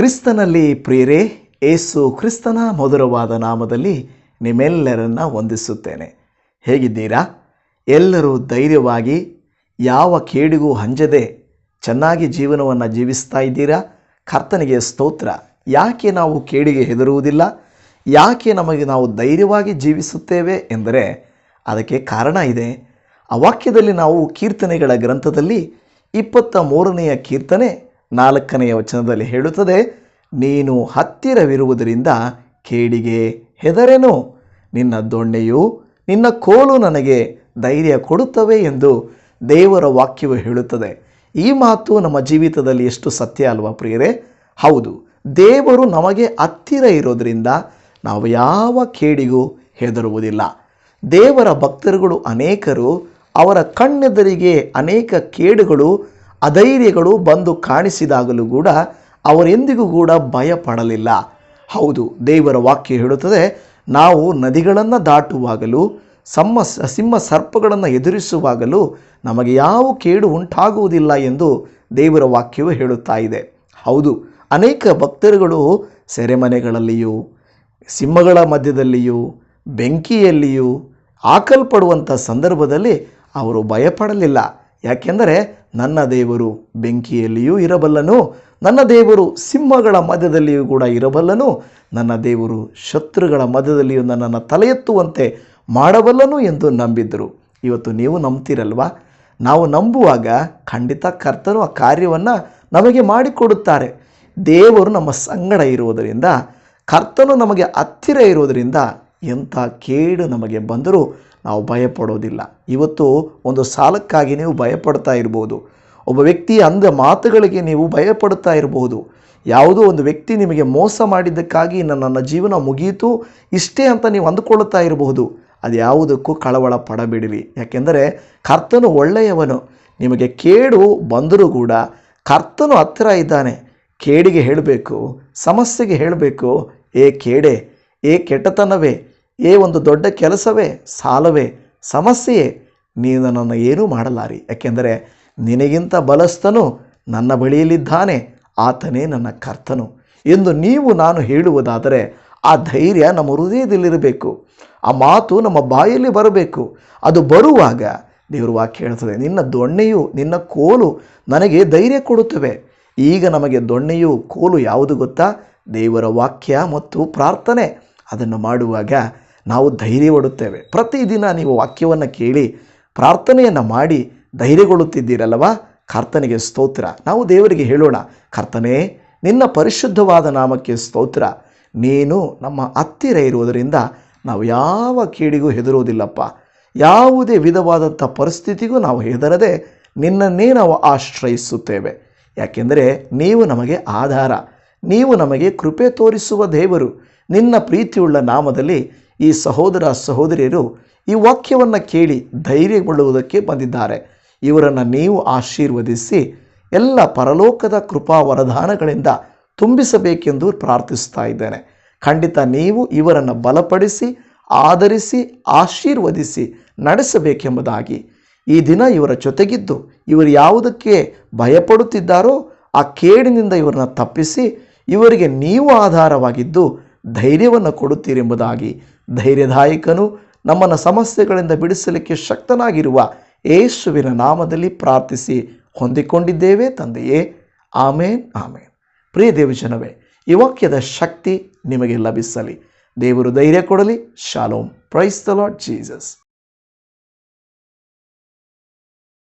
ಕ್ರಿಸ್ತನಲ್ಲಿ ಪ್ರಿಯರೇ, ಏಸು ಕ್ರಿಸ್ತನ ಮಧುರವಾದ ನಾಮದಲ್ಲಿ ನಿಮ್ಮೆಲ್ಲರನ್ನ ವಂದಿಸುತ್ತೇನೆ. ಹೇಗಿದ್ದೀರಾ? ಎಲ್ಲರೂ ಧೈರ್ಯವಾಗಿ, ಯಾವ ಕೇಡಿಗೂ ಹಂಜದೆ ಚೆನ್ನಾಗಿ ಜೀವನವನ್ನು ಜೀವಿಸ್ತಾ ಇದ್ದೀರಾ? ಕರ್ತನಿಗೆ ಸ್ತೋತ್ರ. ಯಾಕೆ ನಾವು ಕೇಡಿಗೆ ಹೆದರುವುದಿಲ್ಲ? ಯಾಕೆ ನಮಗೆ ನಾವು ಧೈರ್ಯವಾಗಿ ಜೀವಿಸುತ್ತೇವೆ ಎಂದರೆ ಅದಕ್ಕೆ ಕಾರಣ ಇದೆ. ಆ ವಾಕ್ಯದಲ್ಲಿ ನಾವು ಕೀರ್ತನೆಗಳ ಗ್ರಂಥದಲ್ಲಿ ಇಪ್ಪತ್ತ ಮೂರನೆಯ ಕೀರ್ತನೆ ನಾಲ್ಕನೆಯ ವಚನದಲ್ಲಿ ಹೇಳುತ್ತದೆ, ನೀನು ಹತ್ತಿರವಿರುವುದರಿಂದ ಕೇಡಿಗೆ ಹೆದರೆನು? ನಿನ್ನ ದೊಣ್ಣೆಯು ನಿನ್ನ ಕೋಲು ನನಗೆ ಧೈರ್ಯ ಕೊಡುತ್ತವೆ ಎಂದು ದೇವರ ವಾಕ್ಯವು ಹೇಳುತ್ತದೆ. ಈ ಮಾತು ನಮ್ಮ ಜೀವಿತದಲ್ಲಿ ಎಷ್ಟು ಸತ್ಯ ಅಲ್ವಾ ಪ್ರಿಯರೇ? ಹೌದು, ದೇವರು ನಮಗೆ ಹತ್ತಿರ ಇರೋದರಿಂದ ನಾವು ಯಾವ ಕೇಡಿಗೂ ಹೆದರುವುದಿಲ್ಲ. ದೇವರ ಭಕ್ತರುಗಳು ಅನೇಕರು, ಅವರ ಕಣ್ಣೆದರಿಗೆ ಅನೇಕ ಕೇಡುಗಳು ಅಧೈರ್ಯಗಳು ಬಂದು ಕಾಣಿಸಿದಾಗಲೂ ಕೂಡ ಅವರೆಂದಿಗೂ ಕೂಡ ಭಯಪಡಲಿಲ್ಲ. ಹೌದು, ದೇವರ ವಾಕ್ಯ ಹೇಳುತ್ತದೆ, ನಾವು ನದಿಗಳನ್ನು ದಾಟುವಾಗಲೂ, ಸಮ್ಮ ಸಿಂಹ ಸರ್ಪಗಳನ್ನು ಎದುರಿಸುವಾಗಲೂ ನಮಗೆ ಯಾವ ಕೇಡು ಉಂಟಾಗುವುದಿಲ್ಲ ಎಂದು ದೇವರ ವಾಕ್ಯವು ಹೇಳುತ್ತಾ ಇದೆ. ಹೌದು, ಅನೇಕ ಭಕ್ತರುಗಳು ಸೆರೆಮನೆಗಳಲ್ಲಿಯೂ, ಸಿಂಹಗಳ ಮಧ್ಯದಲ್ಲಿಯೂ, ಬೆಂಕಿಯಲ್ಲಿಯೂ ಹಾಕಲ್ಪಡುವಂಥ ಸಂದರ್ಭದಲ್ಲಿ ಅವರು ಭಯಪಡಲಿಲ್ಲ. ಯಾಕೆಂದರೆ ನನ್ನ ದೇವರು ಬೆಂಕಿಯಲ್ಲಿಯೂ ಇರಬಲ್ಲನು, ನನ್ನ ದೇವರು ಸಿಂಹಗಳ ಮಧ್ಯದಲ್ಲಿಯೂ ಕೂಡ ಇರಬಲ್ಲನು, ನನ್ನ ದೇವರು ಶತ್ರುಗಳ ಮಧ್ಯದಲ್ಲಿಯೂ ನನ್ನನ್ನು ತಲೆ ಎತ್ತುವಂತೆ ಮಾಡಬಲ್ಲನು ಎಂದು ನಂಬಿದ್ದರು. ಇವತ್ತು ನೀವು ನಂಬ್ತೀರಲ್ವಾ? ನಾವು ನಂಬುವಾಗ ಖಂಡಿತ ಕರ್ತನು ಆ ಕಾರ್ಯವನ್ನು ನಮಗೆ ಮಾಡಿಕೊಡುತ್ತಾರೆ. ದೇವರು ನಮ್ಮ ಸಂಗಡ ಇರುವುದರಿಂದ, ಕರ್ತನು ನಮಗೆ ಹತ್ತಿರ ಇರುವುದರಿಂದ ಎಂಥ ಕೇಡು ನಮಗೆ ಬಂದರೂ ನಾವು ಭಯಪಡೋದಿಲ್ಲ. ಇವತ್ತು ಒಂದು ಸಾಲಕ್ಕಾಗಿ ನೀವು ಭಯಪಡ್ತಾ ಇರ್ಬೋದು. ಒಬ್ಬ ವ್ಯಕ್ತಿ ಅಂದ ಮಾತುಗಳಿಗೆ ನೀವು ಭಯಪಡ್ತಾ ಇರಬಹುದು ಯಾವುದೋ ಒಂದು ವ್ಯಕ್ತಿ ನಿಮಗೆ ಮೋಸ ಮಾಡಿದ್ದಕ್ಕಾಗಿ ನನ್ನ ಜೀವನ ಮುಗಿಯಿತು ಇಷ್ಟೇ ಅಂತ ನೀವು ಅಂದುಕೊಳ್ಳುತ್ತಾ ಇರಬಹುದು. ಅದು ಯಾವುದಕ್ಕೂ ಕಳವಳ ಪಡಬೇಡಿರಿ. ಯಾಕೆಂದರೆ ಕರ್ತನು ಒಳ್ಳೆಯವನು. ನಿಮಗೆ ಕೇಡು ಬಂದರೂ ಕೂಡ ಕರ್ತನು ಹತ್ತಿರ ಇದ್ದಾನೆ. ಕೇಡಿಗೆ ಹೇಳಬೇಕು, ಸಮಸ್ಯೆಗೆ ಹೇಳಬೇಕು, ಏ ಕೇಡೆ, ಏ ಕೆಟ್ಟತನವೇ ಏ ಒಂದು ದೊಡ್ಡ ಕೆಲಸವೇ, ಸಾಲವೇ, ಸಮಸ್ಯೆಯೇ, ನೀನು ನನ್ನನ್ನು ಏನೂ ಮಾಡಲಾರಿ. ಯಾಕೆಂದರೆ ನಿನಗಿಂತ ಬಲಸ್ಥನು ನನ್ನ ಬಳಿಯಲ್ಲಿದ್ದಾನೆ, ಆತನೇ ನನ್ನ ಕರ್ತನು ಎಂದು ನೀವು ನಾನು ಹೇಳುವುದಾದರೆ ಆ ಧೈರ್ಯ ನಮ್ಮ ಹೃದಯದಲ್ಲಿರಬೇಕು. ಆ ಮಾತು ನಮ್ಮ ಬಾಯಲ್ಲಿ ಬರಬೇಕು. ಅದು ಬರುವಾಗ ದೇವರು ವಾಕ್ಯ ಹೇಳ್ತದೆ ನಿನ್ನ ದೊಣ್ಣೆಯು ನಿನ್ನ ಕೋಲು ನನಗೆ ಧೈರ್ಯ ಕೊಡುತ್ತವೆ. ಈಗ ನಮಗೆ ದೊಣ್ಣೆಯು ಕೋಲು ಯಾವುದು ಗೊತ್ತಾ? ದೇವರ ವಾಕ್ಯ ಮತ್ತು ಪ್ರಾರ್ಥನೆ. ಅದನ್ನು ಮಾಡುವಾಗ ನಾವು ಧೈರ್ಯಗೊಡುತ್ತೇವೆ ಪ್ರತಿದಿನ ನೀವು ವಾಕ್ಯವನ್ನು ಕೇಳಿ, ಪ್ರಾರ್ಥನೆಯನ್ನು ಮಾಡಿ ಧೈರ್ಯಗೊಳ್ಳುತ್ತಿದ್ದೀರಲ್ಲವಾ? ಕರ್ತನಿಗೆ ಸ್ತೋತ್ರ. ನಾವು ದೇವರಿಗೆ ಹೇಳೋಣ, ಕರ್ತನೇ, ನಿನ್ನ ಪರಿಶುದ್ಧವಾದ ನಾಮಕ್ಕೆ ಸ್ತೋತ್ರ. ನೀನು ನಮ್ಮ ಹತ್ತಿರ ಇರುವುದರಿಂದ ನಾವು ಯಾವ ಕೇಡಿಗೂ ಹೆದರುವುದಿಲ್ಲಪ್ಪ. ಯಾವುದೇ ವಿಧವಾದಂಥ ಪರಿಸ್ಥಿತಿಗೂ ನಾವು ಹೆದರದೆ ನಿನ್ನನ್ನೇ ನಾವು ಆಶ್ರಯಿಸುತ್ತೇವೆ. ಯಾಕೆಂದರೆ ನೀವು ನಮಗೆ ಆಧಾರ. ನೀವು ನಮಗೆ ಕೃಪೆ ತೋರಿಸುವ ದೇವರು. ನಿನ್ನ ಪ್ರೀತಿಯುಳ್ಳ ನಾಮದಲ್ಲಿ ಈ ಸಹೋದರ ಸಹೋದರಿಯರು ಈ ವಾಕ್ಯವನ್ನು ಕೇಳಿ ಧೈರ್ಯಗೊಳ್ಳುವುದಕ್ಕೆ ಬಂದಿದ್ದಾರೆ. ಇವರನ್ನು ನೀವು ಆಶೀರ್ವದಿಸಿ ಎಲ್ಲ ಪರಲೋಕದ ಕೃಪಾ ವರದಾನಗಳಿಂದ ತುಂಬಿಸಬೇಕೆಂದು ಪ್ರಾರ್ಥಿಸ್ತಾ ಇದ್ದೇನೆ. ಖಂಡಿತ ನೀವು ಇವರನ್ನು ಬಲಪಡಿಸಿ, ಆಧರಿಸಿ, ಆಶೀರ್ವದಿಸಿ ನಡೆಸಬೇಕೆಂಬುದಾಗಿ. ಈ ದಿನ ಇವರ ಜೊತೆಗಿದ್ದು ಇವರು ಯಾವುದಕ್ಕೆ ಭಯಪಡುತ್ತಿದ್ದಾರೋ ಆ ಕೇಡಿನಿಂದ ಇವರನ್ನು ತಪ್ಪಿಸಿ ಇವರಿಗೆ ನೀವು ಆಧಾರವಾಗಿದ್ದು ಧೈರ್ಯವನ್ನು ಕೊಡುತ್ತೀರೆಂಬುದಾಗಿ ಧೈರ್ಯದಾಯಕನು ನಮ್ಮನ್ನು ಸಮಸ್ಯೆಗಳಿಂದ ಬಿಡಿಸಲಿಕ್ಕೆ ಶಕ್ತನಾಗಿರುವ ಯೇಸುವಿನ ನಾಮದಲ್ಲಿ ಪ್ರಾರ್ಥಿಸಿ ಹೊಂದಿಕೊಂಡಿದ್ದೇವೆ ತಂದೆಯೇ. ಆಮೇನ್ ಆಮೇನ್. ಪ್ರಿಯ ದೇವಜನವೇ, ಈ ವಾಕ್ಯದ ಶಕ್ತಿ ನಿಮಗೆ ಲಭಿಸಲಿ. ದೇವರು ಧೈರ್ಯ ಕೊಡಲಿ. Shalom. Praise the lord Jesus